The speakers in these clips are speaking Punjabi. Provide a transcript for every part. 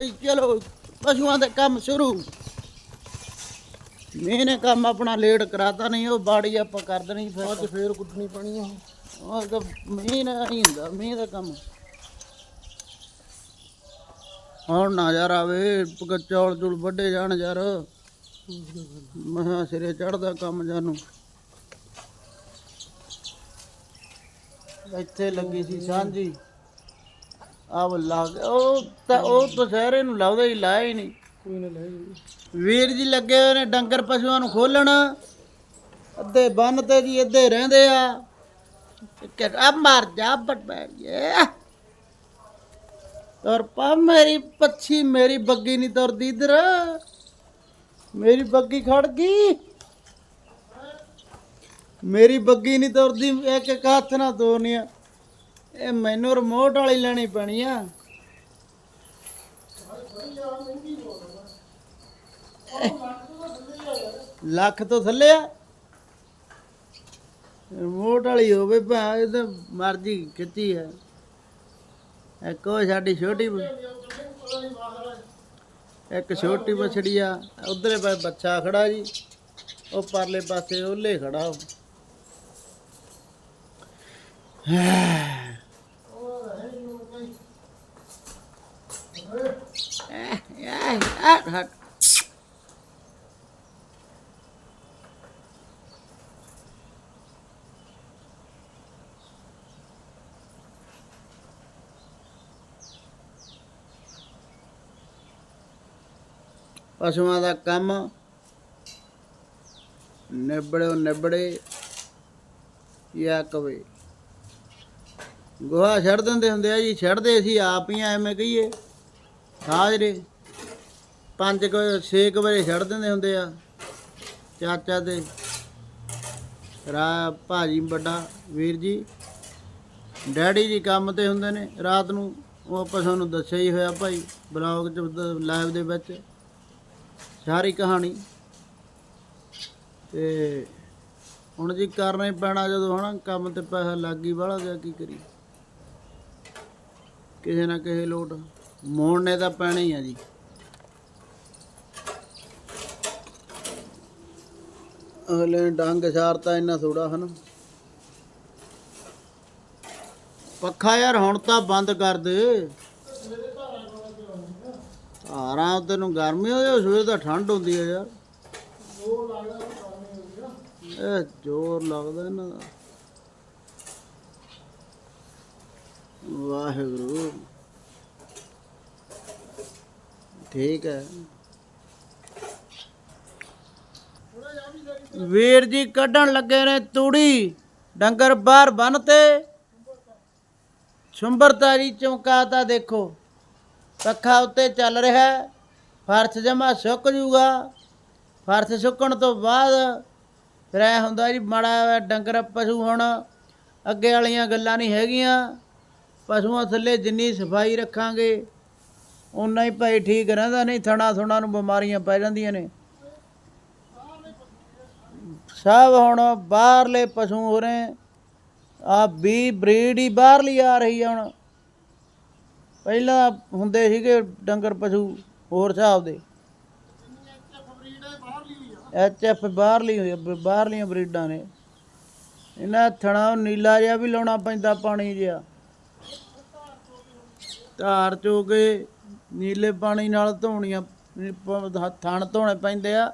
ਵੀ ਚਲੋ ਪਸ਼ੂਆਂ ਦਾ ਕੰਮ ਸ਼ੁਰੂ। ਮੈਨੇ ਕੰਮ ਆਪਣਾ ਲੇਟ ਕਰਾਤਾ ਨਹੀਂ ਉਹ ਬਾੜੀ ਆਪਾਂ ਕਰ ਦੇਣੀ ਫਿਰ। ਅੱਜ ਫੇਰ ਕੁੱਟਣੀ ਪਣੀ ਆ। ਉਹ ਤਾਂ ਮੀਂਹ ਨਾਲ ਹੀ ਹੁੰਦਾ ਮੀਂਹ ਦਾ ਕੰਮ। ਹੁਣ ਨਾ ਯਾਰ ਆਵੇ ਪਕ ਚੌਲ ਚੁਲ ਵੱਡੇ ਜਾਣ ਯਾਰ। ਮਹਾ ਸਿਰੇ ਚੜਦਾ ਕੰਮ ਜਾਨੂੰ। ਇੱਥੇ ਲੱਗੀ ਸੀ ਸਾਂਝੀ। ਆਹ ਲੱਗ ਉਹ ਤਾਂ ਉਹ ਤਾਂ ਸ਼ਹਿਰੇ ਨੂੰ ਲਾਉਂਦਾ ਹੀ ਲਾਇਆ ਹੀ ਨਹੀਂ। ਕੋਈ ਨਾ ਲੈ ਵੀਰ ਜੀ ਲੱਗੇ ਹੋਏ ਨੇ ਡੰਗਰ ਪਸ਼ੂਆਂ ਨੂੰ ਖੋਲਣ। ਅੱਧੇ ਬੰਨ ਤੇ ਜੀ ਅੱਧੇ ਰਹਿੰਦੇ ਆ। ਕਿ ਆ ਮਰ ਜਾ ਬਟ ਬੈਠ ਗਿਆ। ਔਰ ਪਾ ਮੇਰੀ ਪੱਛੀ ਮੇਰੀ ਬੱਗੀ ਨਹੀਂ ਤੁਰਦੀ ਇਧਰ। ਮੇਰੀ ਬੱਗੀ ਖੜ ਗਈ। ਮੇਰੀ ਬੱਗੀ ਨਹੀਂ ਤੁਰਦੀ ਇੱਕ ਇੱਕ ਹੱਥ ਨਾਲ ਤੋਰਨੀਆਂ ਇਹ ਮੈਨੂੰ ਰਿਮੋਟ ਵਾਲੀ ਲੈਣੀ ਪੈਣੀ ਆ। ਲੱਖ ਤੋਂ ਥੱਲੇ ਆ। ਰਿਮੋਟ ਵਾਲੀ ਹੋਵੇ ਭਾ ਇਹ ਤਾਂ ਮਰਜ਼ੀ ਖਿੱਚੀ ਹੈ ਇੱਕ ਉਹ ਸਾਡੀ ਛੋਟੀ ਇੱਕ ਛੋਟੀ ਬਛੜੀ ਆ। ਉਧਰੇ ਪਾ ਬੱਚਾ ਖੜਾ ਜੀ। ਉਹ ਪਰਲੇ ਪਾਸੇ ਉਹਲੇ ਖੜਾ ਉਹ। ਪਸ਼ੂਆਂ ਦਾ ਕੰਮ ਨਿਬੜੋ ਨਿਬੜੇ ਯਾ ਕਵੇ। ਗੋਹਾ ਛੱਡ ਦਿੰਦੇ ਹੁੰਦੇ ਆ ਜੀ, ਛੱਡਦੇ ਸੀ ਆਪ ਹੀ ਐਵੇਂ ਕਹੀਏ। ਸਾਜਰੇ। ਪੰਜ ਕੁ 6 ਕੁ ਵਜੇ ਛੱਡ ਦਿੰਦੇ ਹੁੰਦੇ ਆ, ਚਾਚਾ ਦੇ ਰਾ ਭਾਜੀ ਵੱਡਾ, ਵੀਰ ਜੀ। ਡੈਡੀ ਜੀ ਕੰਮ ਤੇ ਹੁੰਦੇ ਨੇ, ਰਾਤ ਨੂੰ ਉਹ ਆਪਾਂ ਸਾਨੂੰ ਦੱਸਿਆ ਹੀ ਹੋਇਆ ਭਾਈ, ਬਲੌਗ ਚ, ਲਾਈਵ ਦੇ ਵਿੱਚ, ਸਾਰੀ ਕਹਾਣੀ। ਤੇ ਹੁਣ ਜੀ ਕਰਨਾ ਹੀ ਪੈਣਾ ਜਦੋਂ ਹਣਾ ਕੰਮ ਤੇ ਪੈਸਾ ਲੱਗ ਗਈ ਵਾਲਾ ਗਿਆ, ਕੀ ਕਰੀ ਕਿਸੇ ਨਾ ਕਿਸੇ ਲੋਟ, ਮੋੜਨੇ ਤਾਂ ਪੈਣਾ ਹੀ ਆ ਜੀ। ਅਗਲੇ ਨੇ ਡੰਗ ਸਾਰਤਾ ਇੰਨਾ ਥੋੜਾ ਹਨ? ਪੱਖਾ ਯਾਰ, ਹੁਣ ਤਾਂ ਬੰਦ ਕਰ ਦੇ। ਆਰਾਂ ਤੈਨੂੰ ਗਰਮੀ ਹੋ ਜਾਏ ਸਵੇਰ ਤਾਂ ਠੰਡ ਹੁੰਦੀ ਹੈ ਯਾਰ। ਇਹ ਜ਼ੋਰ ਲੱਗਦਾ ਇਹਨਾਂ ਦਾ। ਵਾਹਿਗੁਰੂ। ਠੀਕ ਹੈ। ਵੀਰ ਜੀ ਕੱਢਣ ਲੱਗੇ ਨੇ ਤੂੜੀ। ਡੰਗਰ ਬਾਹਰ ਬੰਨ ਤੇ। ਚੌਂਕਾ ਤਾਂ ਦੇਖੋ। ਪੱਖਾ ਉੱਤੇ ਚੱਲ ਰਿਹਾ ਫਰਸ਼ ਜਮਾ ਸੁੱਕ ਜੂਗਾ। ਫਰਸ਼ ਸੁੱਕਣ ਤੋਂ ਬਾਅਦ ਫਿਰ ਐ ਹੁੰਦਾ ਜੀ, ਮਾੜਾ ਡੰਗਰ, ਪਸ਼ੂ ਹੁਣ ਅੱਗੇ ਵਾਲੀਆਂ ਗੱਲਾਂ ਨਹੀਂ ਹੈਗੀਆਂ। ਪਸ਼ੂਆਂ ਥੱਲੇ ਜਿੰਨੀ ਸਫ਼ਾਈ ਰੱਖਾਂਗੇ ਉਨਾ ਹੀ ਭਾਈ ਠੀਕ ਰਹਿੰਦਾ, ਨਹੀਂ ਥਣਾ ਥੁਣਾ ਨੂੰ ਬਿਮਾਰੀਆਂ ਪੈ ਜਾਂਦੀਆਂ ਨੇ। ਸਭ ਹੁਣ ਬਾਹਰਲੇ ਪਸ਼ੂ ਹੋ ਰਹੇ ਆ। ਵੀ ਬਰੀਡ ਹੀ ਬਾਹਰਲੀ ਆ ਰਹੀ ਆ ਹੁਣ। ਪਹਿਲਾਂ ਹੁੰਦੇ ਸੀਗੇ ਡੰਗਰ ਪਸ਼ੂ ਹੋਰ ਹਿਸਾਬ ਦੇ। ਐਚ ਐਫ ਬਾਹਰਲੀ ਹੋਈ ਬਾਹਰਲੀਆਂ ਬਰੀਡਾਂ ਨੇ। ਇਹਨਾਂ ਥਣਾ ਨੀਲਾ ਜਿਹਾ ਵੀ ਲਾਉਣਾ ਪੈਂਦਾ ਪਾਣੀ ਜਿਹਾ। ਧਾਰ ਚੋ ਕੇ ਨੀਲੇ ਪਾਣੀ ਨਾਲ ਧੋਣੀਆਂ ਥਣ ਧੋਣੇ ਪੈਂਦੇ ਆ।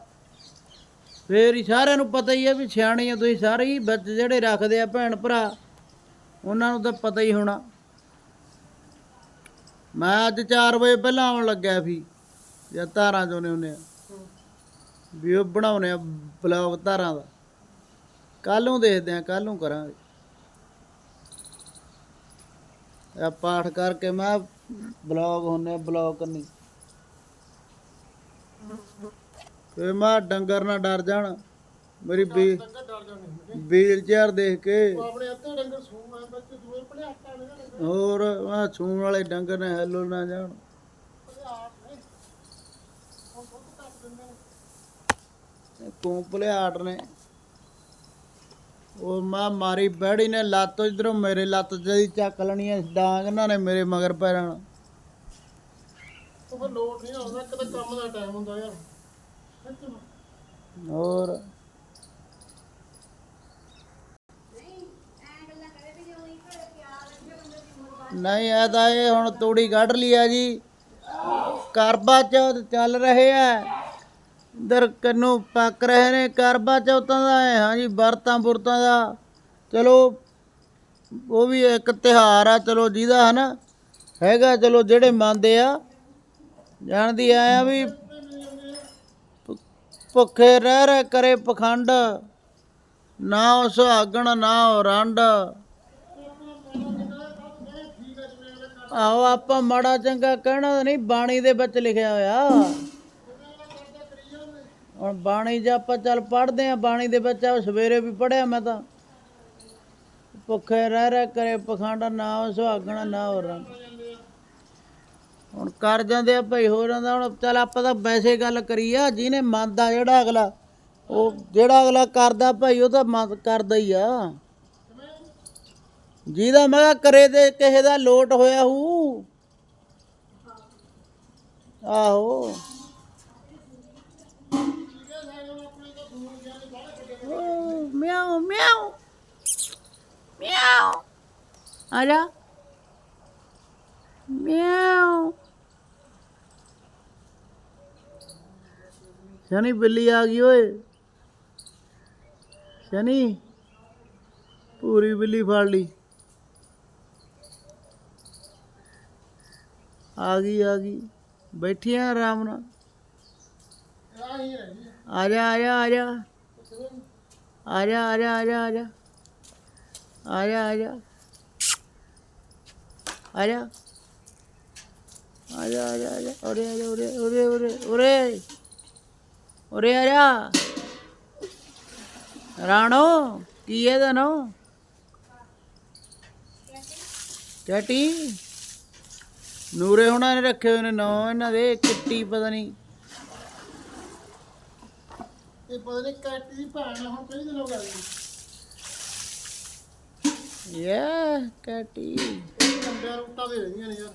ਫੇਰ ਹੀ ਸਾਰਿਆਂ ਨੂੰ ਪਤਾ ਹੀ ਹੈ ਵੀ ਸਿਆਣੇ ਆ ਤੁਸੀਂ ਸਾਰੇ ਹੀ ਵਿੱਚ ਜਿਹੜੇ ਰੱਖਦੇ ਆ ਭੈਣ ਭਰਾ, ਉਹਨਾਂ ਨੂੰ ਤਾਂ ਪਤਾ ਹੀ ਹੋਣਾ। ਮੈਂ ਅੱਜ 4 ਵਜੇ ਪਹਿਲਾਂ ਆਉਣ ਲੱਗਿਆ ਸੀ, ਜਾਂ ਧਾਰਾਂ ਚੋਂ ਨੇ ਉਹਨੇ ਵੀ ਉਹ ਬਣਾਉਣੇ ਆ ਬਲੌਗ ਧਾਰਾਂ ਦਾ। ਕੱਲ ਨੂੰ ਦੇਖਦੇ ਆ ਕੱਲ ਨੂੰ ਕਰਾਂਗੇ। ਇਹ ਪਾਠ ਕਰਕੇ ਮੈਂ ਬਲੌਗ ਹੁੰਨੇ ਬਲੌਗ ਕਰਨੀ ਫੇ ਮੈਂ ਡੰਗਰ ਨਾ ਡਰ ਜਾਣ। ਮੇਰੀ ਵੀ ਵੀਲ ਚੇਅਰ ਦੇਖ ਕੇ। ਹੋਰ ਆ ਸੂਣ ਵਾਲੇ ਡੰਗਰ ਨੇ ਹੈਲੋ ਨਾ ਜਾਣ। ਤੂੰ ਭਲਿਆਟ ਨੇ। ਉਹ ਮਾਂ ਮਾਰੀ ਬੈੜੀ ਨੇ ਲੱਤ ਇਧਰੋਂ ਮੇਰੇ ਲੱਤ ਜਿਹੜੀ ਚੱਕ ਲੈਣੀ ਐ ਡਾਂਗ ਇਹਨਾਂ ਨੇ ਮੇਰੇ ਮਗਰ ਪੈਰਾਂ ਫਿਰ ਲੋਟ ਨਹੀਂ ਆਉਂਦਾ ਕਿਤੇ ਕੰਮ ਦਾ ਟਾਈਮ ਹੁੰਦਾ ਯਾਰ। ਹੋਰ? ਨਹੀਂ, ਇਹ ਤਾਂ ਇਹ ਹੁਣ ਤੂੜੀ ਕੱਢ ਲਈ ਆ ਜੀ। ਕਰਬਾ ਚੌਥ ਚੱਲ ਰਹੇ ਆ। ਦਰ ਕੰਨੂ ਪੱਕ ਰਹੇ ਨੇ। ਕਰਬਾ ਚੌਥਾਂ ਦਾ ਹਾਂ ਜੀ, ਵਰਤਾਂ ਬੁਰਤਾਂ ਦਾ। ਚਲੋ, ਉਹ ਵੀ ਇੱਕ ਤਿਹਾਰ ਆ, ਚਲੋ ਜਿਹਦਾ ਹਨਾ। ਹੈਗਾ, ਚਲੋ ਜਿਹੜੇ ਮੰਨਦੇ ਆ। ਜਾਣਦੀ ਆਇਆ ਵੀ ਭੁੱਖੇ ਰਹਿ ਰਹਿ ਕਰੇ ਪਖੰਡ, ਨਾ ਉਹ ਸੁਹਾਗਣ ਨਾ ਰੰਡ। ਆਹੋ ਆਪਾਂ ਮਾੜਾ ਚੰਗਾ ਕਹਿਣਾ ਤਾਂ ਨਹੀਂ, ਬਾਣੀ ਦੇ ਵਿੱਚ ਲਿਖਿਆ ਹੋਇਆ। ਹੁਣ ਬਾਣੀ ਜੇ ਆਪਾਂ ਚੱਲ ਪੜਦੇ ਆ ਬਾਣੀ ਦੇ ਵਿੱਚ ਆ, ਸਵੇਰੇ ਵੀ ਪੜਿਆ ਮੈਂ ਤਾਂ। ਭੁੱਖੇ ਰਹਿ ਰਹਿ ਕਰੇ ਪਖੰਡ, ਨਾ ਸੁਹਾਗਣ ਨਾ ਉਹ ਹੁਣ ਕਰ ਜਾਂਦੇ ਆ ਭਾਈ, ਹੋ ਜਾਂਦਾ ਹੁਣ ਚੱਲ ਆਪਾਂ ਤਾਂ ਵੈਸੇ ਗੱਲ ਕਰੀ ਆ ਜਿਹਨੇ ਮੰਨਦਾ ਜਿਹੜਾ ਅਗਲਾ, ਉਹ ਜਿਹੜਾ ਅਗਲਾ ਕਰਦਾ ਭਾਈ, ਉਹ ਤਾਂ ਮੰਨ, ਕਰਦਾ ਹੀ ਆ। ਜਿਹਦਾ ਮੈਂ ਕਿਹਾ ਕਰੇ ਤੇ ਕਿਸੇ ਦਾ ਲੋਟ ਹੋਇਆ ਹੂ। ਆਹੋ। ਮਿਆਉ ਮਿਆਉ ਮਿਆਉ ਆ ਜਾ। ਮਿਆਉ ਸ਼ਨੀ ਬਿੱਲੀ ਆ ਗਈ ਓਏ ਸ਼ਨੀ ਪੂਰੀ ਬਿੱਲੀ ਫੜ ਲਈ ਆ ਗਈ ਆ ਗਈ ਬੈਠੀ ਆ ਆਰਾਮ ਨਾਲ ਆ ਹੀ ਹੈ ਜੀ ਆ ਜਾ ਆ ਜਾ ਆ ਜਾ ਆ ਜਾ ਆ ਜਾ ਆ ਜਾ ਆ ਜਾ ਆ ਜਾ ਆ ਜਾ ਆ ਜਾ ਆ ਜਾ ਆ ਜਾ ਆ ਜਾ ਉਰੇ ਆ ਜਾ। ਰਾਣੋ ਕੀ ਇਹਦਾ ਨਾ ਚਟੀ? ਨੂਰੇ ਹੁਣਾਂ ਨੇ ਰੱਖੇ ਹੋਏ ਨੇ ਨਾਂ ਇਹਨਾਂ ਦੇ ਕਿੱਟੀ ਪਤਾ ਨਹੀਂ। ਇਹ ਪਤਾ ਨਹੀਂ ਕੱਟ ਦੀ ਭੈਣ ਆ, ਹੁਣ ਕਈ ਦਿਨ ਗਏ ਯਾ ਕਟੀ। ਇਹ ਕੰਡਿਆਂ ਰੂਟਾਂ ਦੇ ਰਹਿੰਦੀਆਂ ਨੇ ਯਾਰ।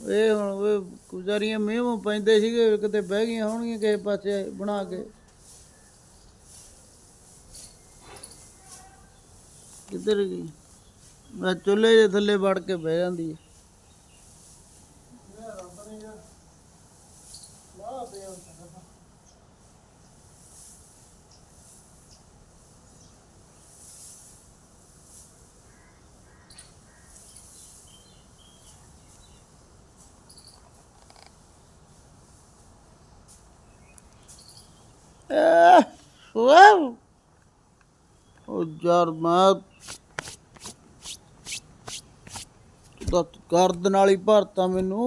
ਇਹ ਹੁਣ ਉਹ ਗੁਜ਼ਾਰੀਆਂ ਮੀਂਹ ਪੈਂਦੇ ਸੀਗੇ, ਕਿਤੇ ਬਹਿ ਗਈਆਂ ਹੋਣਗੀਆਂ ਕਿਸੇ ਪਾਸੇ ਬਣਾ ਕੇ। ਕਿੱਧਰ ਗਈ? ਮੈਂ ਚੁੱਲ੍ਹੇ ਦੇ ਥੱਲੇ ਵੜ ਕੇ ਬਹਿ ਜਾਂਦੀ ਹੈ ਇਹ ਰੱਬ ਨੇ ਯਾਰ ਵਾਹ ਦੇ ਆਹ, ਵਾਓ। ਉਹ ਯਾਰ ਮੈਂ ਦਾ ਗਰਦਨ ਵਾਲੀ ਭਰਤਾ ਮੈਨੂੰ।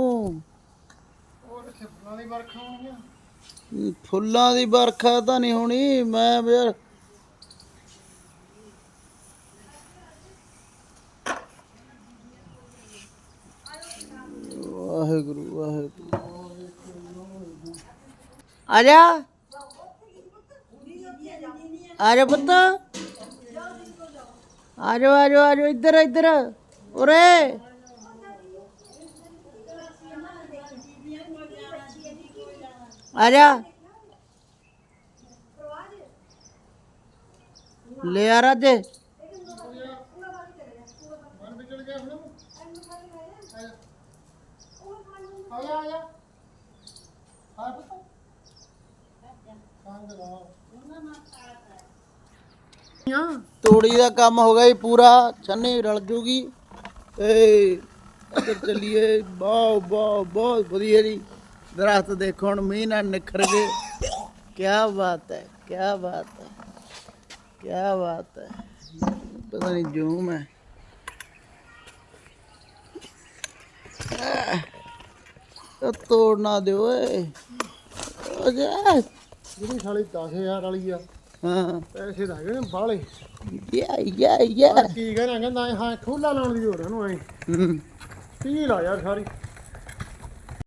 ਉਹ ਕਿੱਥੇ ਫੁੱਲਾਂ ਦੀ ਵਰਖਾ ਹੋਣਗੀਆਂ ਫੁੱਲਾਂ ਦੀ ਵਰਖਾ ਤਾਂ ਨਹੀਂ ਹੋਣੀ ਮੈਂ ਯਾਰ ਵਾਹਿਗੁਰੂ ਵਾਹਿਗੁਰੂ। ਆ ਜਾ। ਆ ਜਾ ਪੁੱਤ। ਆ ਜਾ ਆ ਜਾ ਆ ਜਾ ਇੱਧਰ ਇੱਧਰ। ਉਰੇ। ਆ ਜਾ। ਲੈ ਆ ਰਾਜੇ ਮਨ ਵਿਚੜ ਗਿਆ ਹੁਣ ਆ ਜਾ ਆ ਜਾ ਆ ਪਤਾ ਕੰਗ ਲਾ ਤੋੜੀ ਦਾ ਕੰਮ ਹੋ ਗਿਆ ਜੀ ਪੂਰਾ ਛੰਨੀ ਰਲ ਜੂਗੀ। ਏ ਇੱਧਰ ਚੱਲੀਏ। ਵਾਹ ਵਾਹ ਬਹੁਤ ਵਧੀਆ ਜੀ। ਦਰਖਤ ਦੇਖੋ ਹੁਣ ਮੀਂਹ ਨਾਲ ਨਿਖਰ ਗਏ। ਕੀ ਬਾਤ ਹੈ ਕੀ ਬਾਤ ਹੈ ਕੀ ਬਾਤ ਹੈ। ਪਤਾ ਨਹੀਂ ਜੂਮ ਹੈ। ਆਹ, ਉਹ ਤੋੜ ਨਾ ਦਿਓ ਏ ਉਹ ਜਾ। ਜਿਹੜੀ ਸਾਲੀ 10000 ਵਾਲੀ ਆ। ਹਾਂ। ਪੈਸੇ ਤਾਂ ਹੈਗੇ ਨੇ ਬਾਹਲੇ। ਯਾ ਯਾ ਯਾ। ਕੀ ਕਹਿਣਾ ਕਹਿੰਦਾ ਹਾਂ ਠੋਲਾ ਲਾਉਣ ਦੀ ਹੋਰ ਇਹਨੂੰ ਐ। ਹੂੰ। ਪੀ ਲਾ ਯਾਰ ਸਾਰੀ।